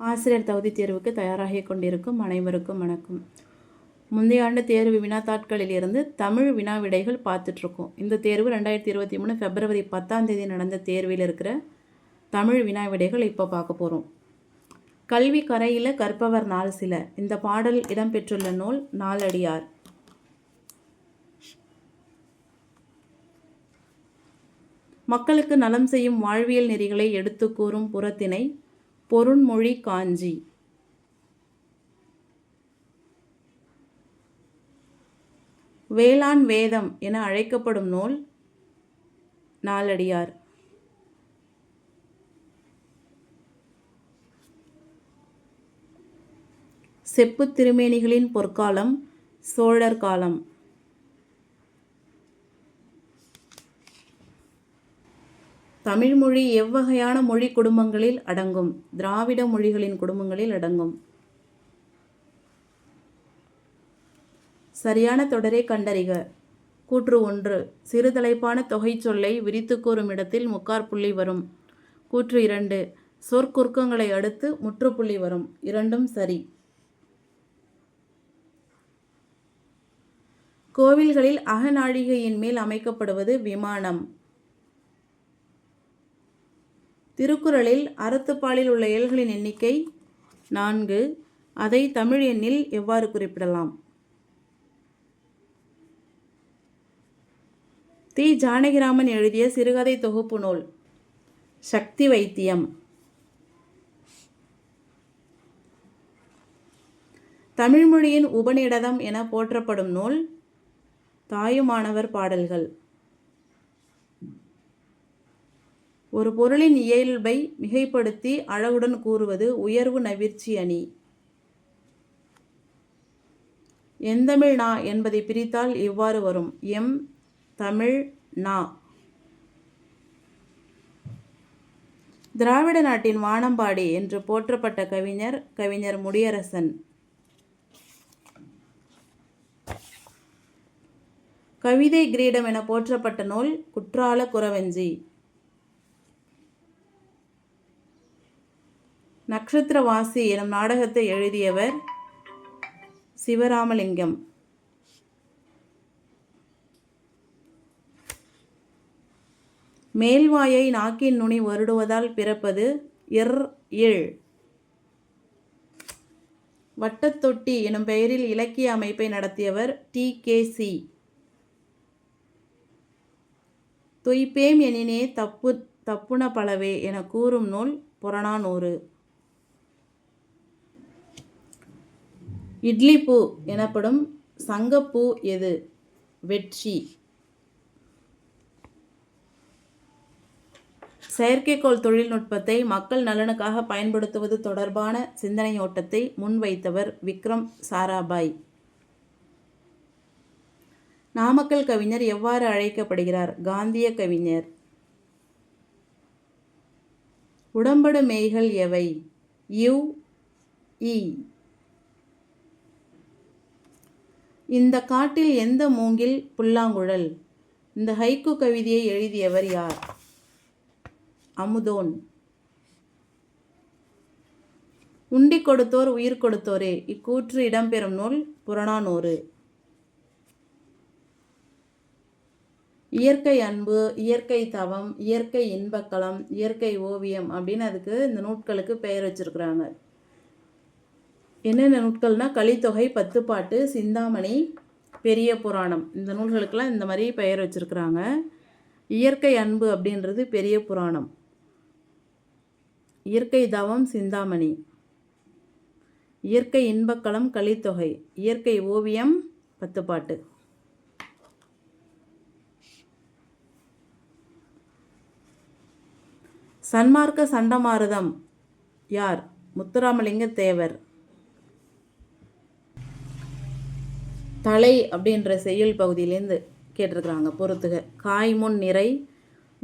ஆசிரியர் தகுதி தேர்வுக்கு தயாராகி கொண்டிருக்கும் அனைவருக்கும் வணக்கம். முந்தைய ஆண்டு தேர்வு வினாத்தாட்களில் இருந்து தமிழ் வினா விடைகள் பார்த்துட்ருக்கோம். இந்த தேர்வு ரெண்டாயிரத்தி இருபத்தி மூணு பிப்ரவரி பத்தாம் தேதி நடந்த தேர்வில் இருக்கிற தமிழ் வினா விடைகள் இப்போ பார்க்க போகிறோம் கல்வி கரையில் கற்பவர் நாள் சில. இந்த பாடல் இடம்பெற்றுள்ள நூல் நாலடியார் மக்களுக்கு நலம் செய்யும் வாழ்வியல் நெறிகளை எடுத்து கூறும் புறத்தினை பொருண்மொழி காஞ்சி. வேளாண் வேதம் என அழைக்கப்படும் நூல் நாலடியார். செப்புத் திருமேனிகளின் பொற்காலம் சோழர் காலம். தமிழ்மொழி எவ்வகையான மொழி குடும்பங்களில் அடங்கும்? திராவிட மொழிகளின் குடும்பங்களில் அடங்கும். சரியான தொடரை கண்டறிக. கூற்று ஒன்று சிறுதலைப்பான தொகை சொல்லை விரித்து கூறும் இடத்தில் முக்கார் புள்ளி வரும். கூற்று இரண்டு சொற்குறுக்கங்களை அடுத்து முற்றுப்புள்ளி வரும். இரண்டும் சரி. கோவில்களில் அகநாழிகையின் மேல் அமைக்கப்படுவது விமானம். திருக்குறளில் அறத்துப்பாலில் உள்ள இயல்களின் எண்ணிக்கை நான்கு. அதை தமிழ் எண்ணில் எவ்வாறு குறிப்பிடலாம்? தி. ஜானகிராமன் எழுதிய சிறுகதை தொகுப்பு நூல் சக்தி வைத்தியம். தமிழ்மொழியின் உபநிடதம் என போற்றப்படும் நூல் தாயுமானவர் பாடல்கள். ஒரு பொருளின் இயல்பை மிகைப்படுத்தி அழகுடன் கூறுவது உயர்வு நவிர்ச்சி அணி. எந்தமிழ் நா என்பதை பிரித்தால் இவ்வாறு வரும். எம் தமிழ் நா. திராவிட நாட்டின் வானம்பாடி என்று போற்றப்பட்ட கவிஞர் கவிஞர் முடியரசன். கவிதை கிரீடம் என போற்றப்பட்ட நூல் குற்றால குறவஞ்சி. நட்சத்திரவாசி எனும் நாடகத்தை எழுதியவர் சிவராமலிங்கம். மேல்வாயை நாக்கின் நுனி வருடுவதால் பிறப்பது இர் இழ் வட்டத்தொட்டி எனும் பெயரில் இலக்கிய அமைப்பை நடத்தியவர் டி கே சி. தொய்ப்பேம் எனினே தப்பு தப்புன பலவே என கூறும் நூல் புறநானூறு. இட்லிப்பூ எனப்படும் சங்கப்பூ எது? வெற்றி. செயற்கைக்கோள் தொழில்நுட்பத்தை மக்கள் நலனுக்காக பயன்படுத்துவது தொடர்பான சிந்தனையோட்டத்தை முன்வைத்தவர் விக்ரம் சாராபாய். நாமக்கல் கவிஞர் எவ்வாறு அழைக்கப்படுகிறார்? காந்திய கவிஞர். உடம்படு மெய்கள் எவை? யு இ இந்த காட்டில் எந்த மூங்கில் புல்லாங்குழல்? இந்த ஹைக்கு கவிதையை எழுதியவர் யார்? அமுதோன். உண்டி கொடுத்தோர் உயிர் கொடுத்தோரே. இக்கூற்று இடம்பெறும் நூல் புறநானூறு. இயற்கை அன்பு இயற்கை தவம் இயற்கை இன்பக்களம் இயற்கை ஓவியம் அப்படின்னு அதுக்கு இந்த நூட்களுக்கு பெயர் வச்சிருக்கிறாங்க. என்னென்ன நூல்கள்னால் கலித்தொகை பத்துப்பாட்டு சிந்தாமணி பெரிய புராணம். இந்த நூல்களுக்கெல்லாம் இந்த மாதிரி பெயர் வச்சுருக்குறாங்க. இயற்கை அன்பு அப்படின்றது பெரிய புராணம். இயற்கை தவம் சிந்தாமணி. இயற்கை இன்பக்களம் கலித்தொகை. இயற்கை ஓவியம் பத்துப்பாட்டு. சன்மார்க்க சண்டமாருதம். யார்? முத்துராமலிங்க தேவர் தலை அப்படின்ற செய்யுள் பகுதியிலேருந்து கேட்டிருக்கிறாங்க. பொறுத்துக. காய்முன் நிறை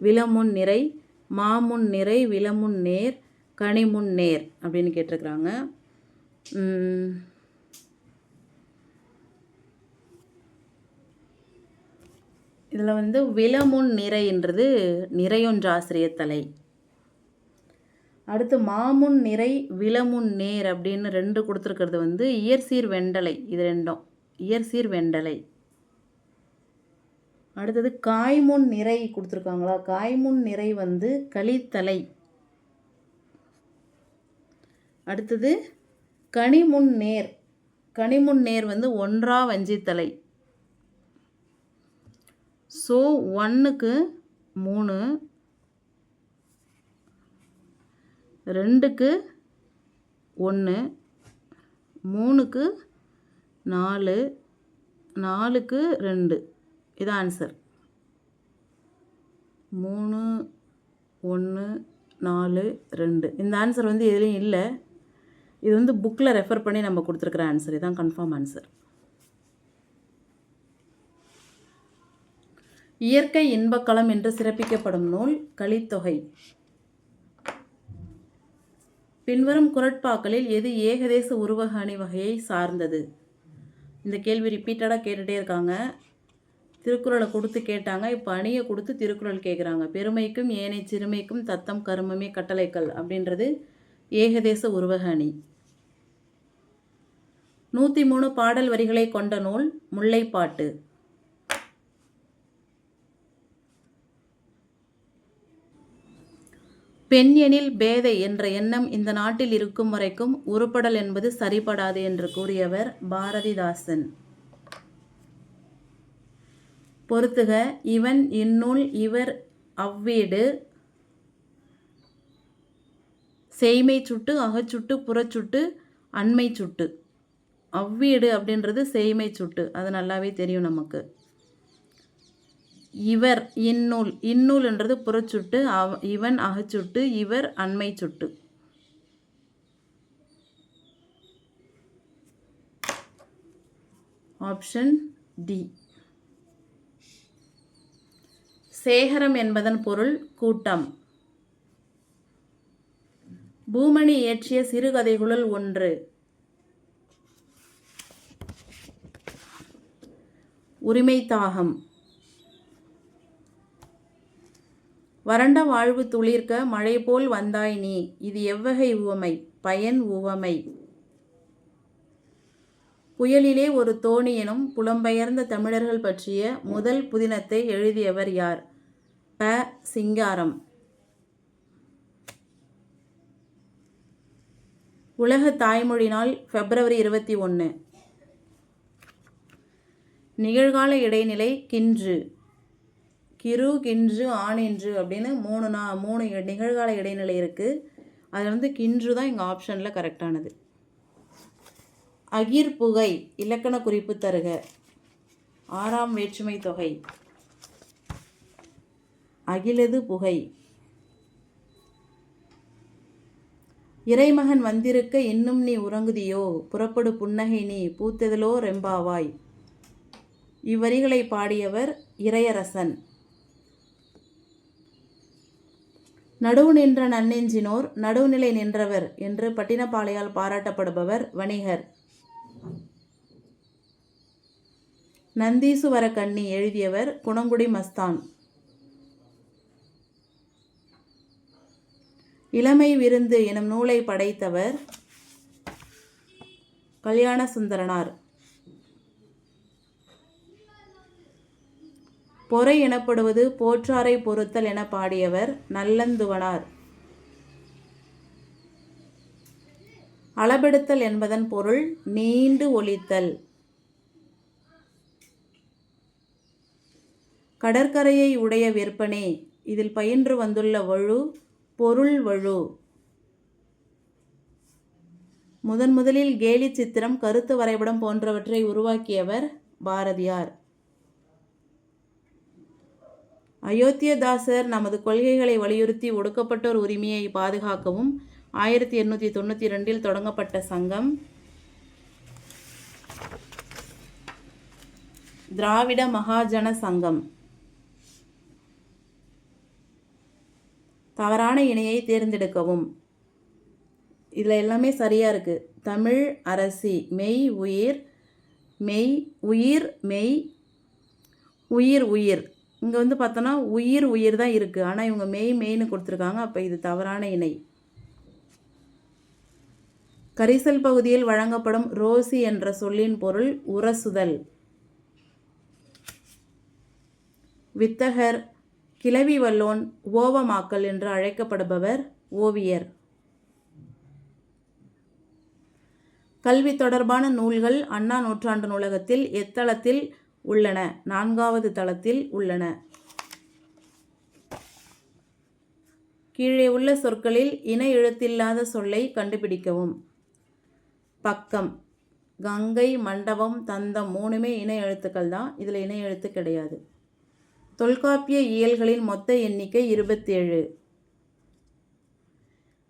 விலமுன் நிறை மாமுன் நிறை விலமுன் நேர் கனிமுன் நேர் அப்படின்னு கேட்டிருக்கிறாங்க. இதில் வந்து விலமுன் நிறைன்றது நிறையொன்றாசிரிய தலை. அடுத்து மாமுன் நிறை விலமுன் நேர் அப்படின்னு ரெண்டு கொடுத்துருக்கிறது வந்து இயற்சீர் வெண்டலை இது ரெண்டும். இயற்சீர் வெண்டலை. அடுத்தது காய்முன் நிறை கொடுத்துருக்காங்களா? காய்முன் நிறை வந்து களித்தலை. அடுத்தது கனிமுன் நேர். கனிமுன் நேர் வந்து ஒன்றா வஞ்சித்தலை. ஸோ ஒன்றுக்கு மூணு. ரெண்டுக்கு ஒன்று மூணுக்கு நாலு நாலுக்கு ரெண்டு. இது ஆன்சர் மூணு ஒன்று நாலு ரெண்டு. இந்த ஆன்சர் வந்து எதுலேயும் இல்லை. இது வந்து புக்கில் ரெஃபர் பண்ணி நம்ம கொடுத்துருக்குற ஆன்சர் இதுதான் கன்ஃபார்ம் ஆன்சர் இயற்கை இன்பக்களம் என்று சிறப்பிக்கப்படும் நூல் கலித்தொகை. பின்வரும் குரட்பாக்களில் எது ஏகதேச உருவக அணி வகையை சார்ந்தது? இந்த கேள்வி ரிப்பீட்டடாக கேட்டுகிட்டே இருக்காங்க. திருக்குறளை கொடுத்து கேட்டாங்க. இப்போ அணியை கொடுத்து திருக்குறள் கேட்குறாங்க பெருமைக்கும் ஏனை சிறுமைக்கும் தத்தம் கருமமே கட்டளைக்கல் அப்படின்றது ஏகதேச உருவக அணி. நூற்றி மூணு பாடல் வரிகளை கொண்ட நூல் முல்லைப்பாட்டு. பெண் எனில் பேதை என்ற எண்ணம் இந்த நாட்டில் இருக்கும் வரைக்கும் உருப்படல் என்பது சரிபடாது என்று கூறியவர் பாரதிதாசன். பொறுத்துக இவன் இந்நூல் இவர் அவ்வீடு செய்மை சுட்டு அகச்சுட்டு புறச்சுட்டு அண்மை சுட்டு அவ்வீடு அப்படின்றது செய்மை சுட்டு. அது நல்லாவே தெரியும் நமக்கு. இவர் இந்நூல் இந்நூல் என்றது புறச்சுட்டு அவ இவன் அகச்சுட்டு இவர் அண்மை சுட்டு ஆப்ஷன் டி. சேகரம் என்பதன் பொருள் கூட்டம். பூமணி இயற்றிய சிறுகதைகளுள் ஒன்று. உரிமை தாகம். வறண்ட வாழ்வு துளிர்க்க மழை போல் வந்தாய் நீ இது எவ்வகை உவமை பயன் உவமை. புயலிலே ஒரு தோணி எனும் புலம்பெயர்ந்த தமிழர்கள் பற்றிய முதல் புதினத்தை எழுதியவர் யார்? ப. சிங்காரம். உலக தாய்மொழி நாள் பிப்ரவரி இருபத்தி ஒன்று நிகழ்கால இடைநிலை கின்று. கிரு கின்று ஆணென்று அப்படின்னு மூணு நா மூணு இ- நிகழ்கால இடைநிலை இருக்குது அதில் வந்து கின்று தான் எங்கள் ஆப்ஷனில் கரெக்டானது அகிர் புகை இலக்கண குறிப்பு தருக. ஆறாம் வேற்றுமை தொகை. அகிலது புகை. இறைமகன் வந்திருக்க இன்னும் நீ உறங்குதியோ? புறப்படு புன்னகை நீ பூத்ததிலோ ரெம்பாவாய். இவ்வரிகளை பாடியவர் இறையரசன். நடுவு நின்ற நன்னெஞ்சினோர் நடுவுநிலை நின்றவர் என்று பட்டினப்பாளையால் பாராட்டப்படுபவர் வணிகர். நந்தீசுவர கண்ணி எழுதியவர் குணங்குடி மஸ்தான். இளமை விருந்து எனும் நூலை படைத்தவர் கல்யாண சுந்தரனார் பொறை எனப்படுவது போற்றாரை பொறுத்தல் என பாடியவர் நல்லந்துவனார். அளபெடுத்தல் என்பதன் பொருள் நீண்டு ஒழித்தல் கடற்கரையை உடைய விற்பனே இதில் பயின்று வந்துள்ள வழு பொருள் வழு. முதன் முதலில் கேலி சித்திரம் கருத்து வரைபடம் போன்றவற்றை உருவாக்கியவர் பாரதியார். அயோத்தியதாசர் நமது கொள்கைகளை வலியுறுத்தி ஒடுக்கப்பட்டோர் உரிமையை பாதுகாக்கவும் ஆயிரத்தி எண்ணூற்றி தொண்ணூற்றி ரெண்டில் தொடங்கப்பட்ட சங்கம். திராவிட மகாஜன சங்கம். தவறான இணையை தேர்ந்தெடுக்கவும். இதில் எல்லாமே சரியாக இருக்குது தமிழ் அரசி மெய் உயிர் மெய் உயிர் மெய் உயிர் உயிர். இங்கே வந்து பார்த்தோன்னா உயிர் உயிர் தான் இருக்குது ஆனால் இவங்க மெய் மெய்னு கொடுத்துருக்காங்க. அப்போ இது தவறான இணை. கரிசல் பகுதியில் வழங்கப்படும் ரோசி என்ற சொல்லின் பொருள் உரசுதல். வித்தகர் கிளவி வல்லோன் ஓவமாக்கல் என்று அழைக்கப்படுபவர் ஓவியர். கல்வி தொடர்பான நூல்கள் அண்ணா நூற்றாண்டு நூலகத்தில் எத்தளத்தில் உள்ளன. நான்காவது தளத்தில் உள்ளன. கீழே உள்ள சொற்களில் இன எழுத்தில்லாத சொல்லை கண்டுபிடிக்கவும். பக்கம். கங்கை மண்டபம் தந்தம் மூணுமே இன எழுத்துக்கள் தான். இதில் இன எழுத்து கிடையாது. தொல்காப்பிய இயல்களின் மொத்த எண்ணிக்கை இருபத்தேழு.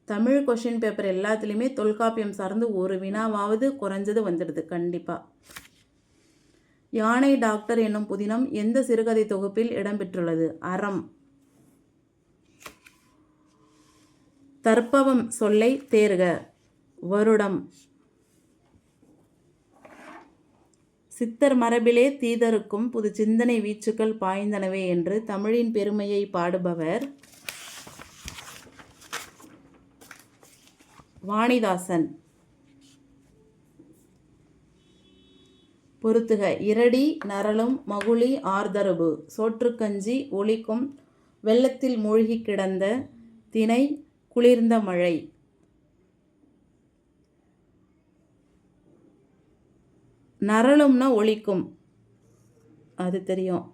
தமிழ் கொஷின் பேப்பர் எல்லாத்துலேயுமே தொல்காப்பியம் சார்ந்து ஒரு வினாவாவது குறைஞ்சது வந்துடுது. கண்டிப்பாக யானை டாக்டர் என்னும் புதினம் எந்த சிறுகதை தொகுப்பில் இடம்பெற்றுள்ளது? அறம். தற்பவம் சொல்லை தேர்க. வருடம். சித்தர் மரபிலே தீதருக்கும் புது சிந்தனை வீச்சுக்கள் பாய்ந்தனவே என்று தமிழின் பெருமையை பாடுபவர் வாணிதாசன். பொருத்துக. இரடி நரளும் மகுளி ஆர்தரபு சோற்றுக்கஞ்சி ஒளிக்கும் வெள்ளத்தில் மூழ்கி கிடந்த தினை குளிர்ந்த மழை. நரளும்னா ஒழிக்கும் அது தெரியும்.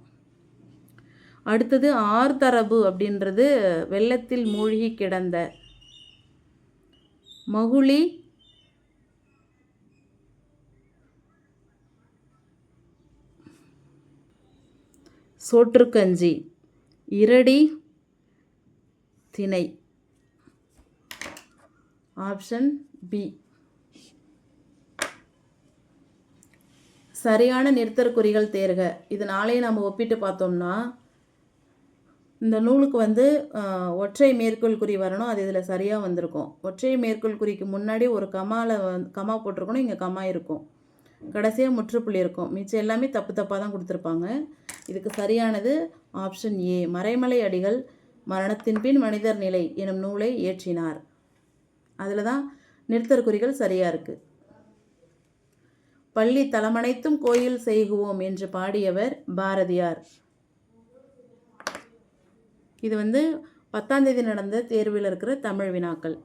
அடுத்தது ஆர்தரபு அப்படின்றது வெள்ளத்தில் மூழ்கி கிடந்த. மகுளி சோற்றுக்கஞ்சி இரடி திணை. Option B. சரியான நிறுத்தற்குறிகள் தேர்க. இது நாளையே நம்ம ஒப்பிட்டு பார்த்தோம்னா இந்த நூலுக்கு வந்து ஒற்றை மேற்கோள் குறி வரணும். அது இதில் சரியாக வந்திருக்கும். ஒற்றை மேற்கோள் குறிக்கு முன்னாடி ஒரு கமாவில் வந் கமா போட்டிருக்கணும். இங்கே கமா இருக்கும். கடைசியாக முற்றுப்புள்ளி இருக்கும். மிச்சம் எல்லாமே தப்பு தப்பாக தான் கொடுத்துருப்பாங்க. இதுக்கு சரியானது ஆப்ஷன் ஏ. மறைமலை அடிகள் மரணத்தின் பின் மனிதர் நிலை எனும் நூலை இயற்றினார். அதில் தான் நிறுத்தற்குறிகள் சரியாக இருக்குது பள்ளி தலமனைத்தும் கோயில் செய்குவோம் என்று பாடியவர் பாரதியார். இது வந்து பத்தாம் தேதி நடந்த தேர்வில் இருக்கிற தமிழ் வினாக்கள்.